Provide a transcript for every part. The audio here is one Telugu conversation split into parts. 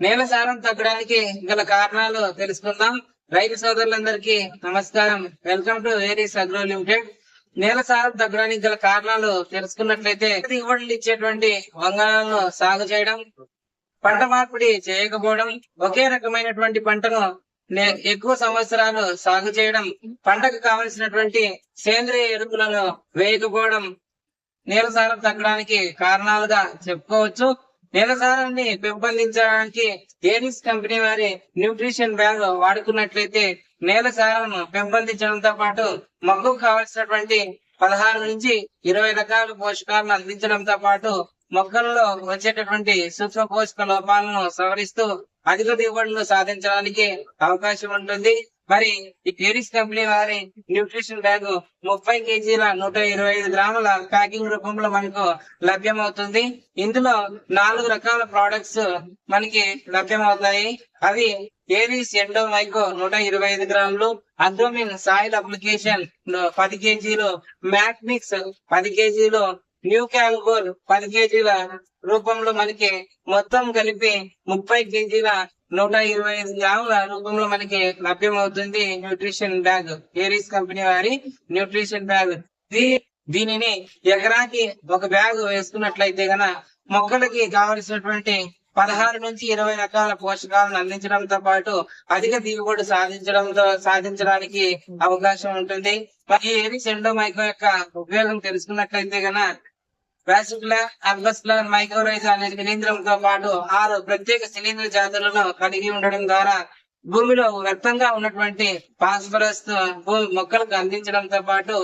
నేల సారం తగ్గడానికి గల కారణాలు తెలుసుకుందాం. రైతు సోదరులందరికీ నమస్కారం. Welcome to Aries Agro Limited. నేల సారం తగ్గడానికి గల కారణాలు తెలుసుకున్నట్లయితే దిగుబడులు ఇచ్చేటువంటి వంగనాలను సాగు చేయడం పంట మార్పిడి చేయకపోవడం ఒకే రకమైనటువంటి పంటను నే- ఎక్కువ సంవత్సరాలు సాగు చేయడం పంటకు కావలసినటువంటి సేంద్రియ ఎరువులను వేయకపోవడం నేల సారం తగ్గడానికి కారణాలుగా చెప్పుకోవచ్చు. నేలసారాన్ని పెంపొందించడానికి ఏడిస్ కంపెనీ వారి న్యూట్రిషన్ బ్యాగ్ వాడుకున్నట్లయితే నేల సారాలను పెంపొందించడంతో పాటు మొక్కకు కావలసినటువంటి పదహారు నుంచి ఇరవై రకాల పోషకాలను అందించడంతో పాటు మొక్కల్లో వచ్చేటటువంటి సూక్ష్మ పోషక లోపాలను సవరిస్తూ అధిక దిగుబడులు సాధించడానికి అవకాశం ఉంటుంది. మరి ఈ క్యూరిస్ కంపెనీ వారి న్యూట్రిషన్ బ్యాగ్ ముప్పై కేజీల నూట ఇరవై ఐదు గ్రాముల ప్యాకింగ్ రూపంలో మనకు లభ్యమవుతుంది. ఇందులో నాలుగు రకాల ప్రోడక్ట్స్ మనకి లభ్యమవుతాయి. అవి ఏరీస్ ఎండో మైకో నూట ఇరవై ఐదు గ్రాములు అగ్రోమిన్ సాయిల్ అప్లికేషన్ పది కేజీలు మ్యాట్మిక్స్ పది కేజీలు న్యూ క్యాల్గోల్ పది కేజీల రూపంలో మనకి మొత్తం కలిపి ముప్పై కేజీల నూట ఇరవై ఐదు గ్రాముల రూపంలో మనకి లభ్యమవుతుంది న్యూట్రిషన్ బ్యాగ్ ఏరీస్ కంపెనీ వారి న్యూట్రిషన్ బ్యాగ్. దీ- దీనిని ఎకరాకి ఒక బ్యాగ్ వేసుకున్నట్లయితే గన మొక్కలకి కావలసినటువంటి పదహారు నుంచి ఇరవై రకాల పోషకాలను అందించడంతో పాటు అధిక దిగుబడి సాధించడంతో సాధించడానికి అవకాశం ఉంటుంది. మరి ఏరీస్ ఎండోమైకో యొక్క ఉపయోగం తెలుసుకున్నట్లయితే గన వాసికులర్ అర్బస్కులర్ మైక్రోరైజ్ అనే శిలీంధ్రంతో పాటు ఆరు ప్రత్యేక శిలీంద్ర జాతులను కలిగి ఉండడం ద్వారా భూమిలో వ్యక్తంగా ఉన్నటువంటి ఫాస్ఫరస్ భూమి మొక్కలకు అందించడంతో పాటు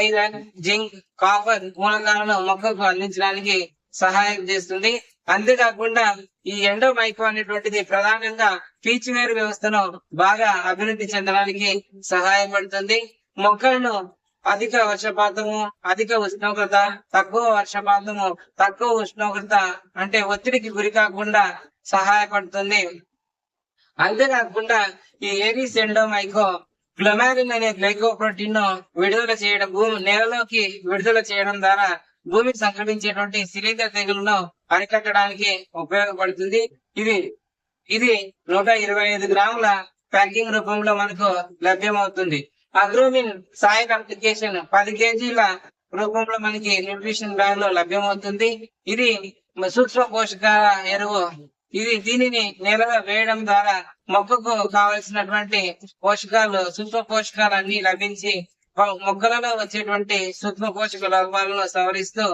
ఐరన్ జింక్ కాపర్ మూలకాలను మొక్కకు అందించడానికి సహాయం చేస్తుంది. అంతేకాకుండా ఈ ఎండో మైకో అనేటువంటిది ప్రధానంగా పీచువేరు వ్యవస్థను బాగా అభివృద్ధి చెందడానికి సహాయపడుతుంది. మొక్కలను అధిక వర్షపాతము అధిక ఉష్ణోగ్రత తక్కువ వర్షపాతము తక్కువ ఉష్ణోగ్రత అంటే ఒత్తిడికి గురి కాకుండా సహాయపడుతుంది. అంతేకాకుండా ఈ ఏరీస్ ఎండోమైకో గ్లొమారిన్ అనే గ్లైకోప్రోటీన్ను విడుదల చేయడం భూమి నేలలోకి విడుదల చేయడం ద్వారా భూమికి సంక్రమించేటువంటి శిలీంద్ర తెగులను అరికట్టడానికి ఉపయోగపడుతుంది. ఇది ఇది నూట ఇరవై ఐదు గ్రాముల ప్యాకింగ్ రూపంలో మనకు లభ్యమవుతుంది. అగ్రోమిన్ సాయిల్ అప్లికేషన్ పది కేజీల రూపంలో మనకి న్యూట్రిషన్ బ్యాగ్లో లభ్యమవుతుంది. ఇది సూక్ష్మ పోషక ఎరువు. ఇది దీనిని నేలలో వేయడం ద్వారా మొక్కకు కావలసినటువంటి పోషకాలు సూక్ష్మ పోషకాలు అన్ని లభించి మొక్కలలో వచ్చేటువంటి సూక్ష్మ పోషక లోపాలను సవరిస్తూ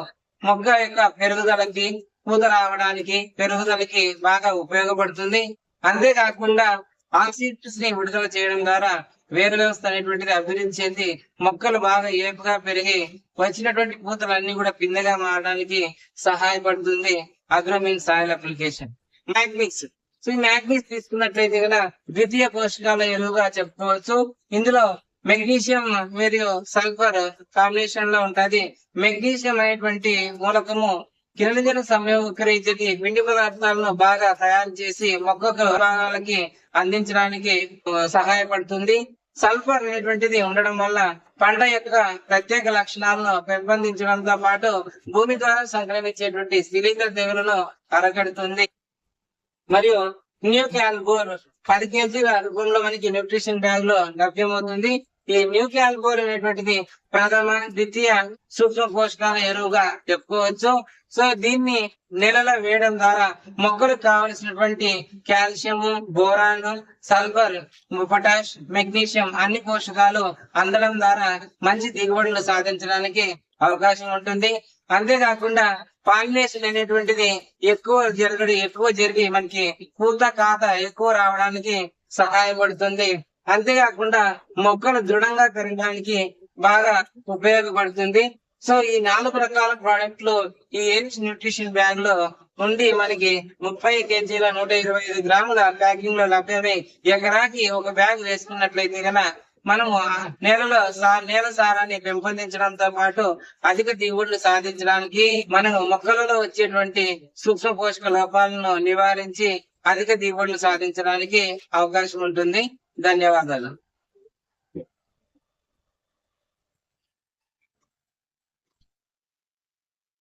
మొక్క యొక్క పెరుగుదలకి పూత రావడానికి పెరుగుదలకి బాగా ఉపయోగపడుతుంది. అంతేకాకుండా ఆక్సిడ్స్ని విడుదల చేయడం ద్వారా వేరు వ్యవస్థ అనేటువంటిది అభివృద్ధి చెంది మొక్కలు బాగా ఏపుగా పెరిగి వచ్చినటువంటి పూతలన్నీ కూడా పిందెగా మారడానికి సహాయపడుతుంది Agromin soil application. Magnix so ఈ మ్యాగ్నిక్స్ తీసుకున్నట్లయితే కదా ద్వితీయ పోషకాల ఎరువుగా చెప్పుకోవచ్చు. ఇందులో మెగ్నీషియం మరియు సల్ఫర్ కాంబినేషన్లో ఉంటది. మెగ్నీషియం అనేటువంటి మూలకము కిరణజన సంయోగకరించేది పిండి పదార్థాలను బాగా తయారు చేసి మొక్కకు భాగాలకి అందించడానికి సహాయపడుతుంది. సల్ఫర్ అనేటువంటిది ఉండడం వల్ల పంట యొక్క ప్రత్యేక లక్షణాలను పెంపొందించడంతో పాటు భూమి ద్వారా సంక్రమించేటువంటి శిలీంద్ర తెగులను అరగడుతుంది. మరియు న్యూ క్యాల్బోర్ పది కేజీల రూపంలో మనకి న్యూట్రిషన్ బ్యాగ్లో లభ్యమవుతుంది. ఈ న్యూ బోర్ అనేటువంటిది ప్రథమ ద్వితీయ సూక్ష్మ పోషకాల ఎరువుగా చెప్పుకోవచ్చు. సో దీన్ని నెలలో వేయడం ద్వారా మొక్కలకు కావలసినటువంటి calcium boron sulphur potash magnesium అన్ని పోషకాలు అందడం ద్వారా మంచి దిగుబడులు సాధించడానికి అవకాశం ఉంటుంది. అంతేకాకుండా పాలినేషన్ అనేటువంటిది ఎక్కువ జరగడం ఎక్కువ జరిగి మనకి పూత కాత ఎక్కువ రావడానికి సహాయపడుతుంది. అంతేకాకుండా మొక్కలు దృఢంగా పెరగడానికి బాగా ఉపయోగపడుతుంది. సో ఈ నాలుగు రకాల ప్రోడక్ట్లు ఈ ఏరిస్ న్యూట్రిషన్ బ్యాగ్లో ఉండి మనకి ముప్పై కేజీల నూట ఇరవై ఐదు గ్రాముల ప్యాకింగ్లో లభ్యమై ఎకరాకి ఒక బ్యాగ్ వేసుకున్నట్లయితే కనుక మనము నేలలో నేల సారాన్ని పెంపొందించడంతో పాటు అధిక దిగుబడులు సాధించడానికి మనం మొక్కలలో వచ్చేటువంటి సూక్ష్మ పోషక లోపాలను నివారించి అధిక దిగుబడులు సాధించడానికి అవకాశం ఉంటుంది. ధన్యవాదాలు.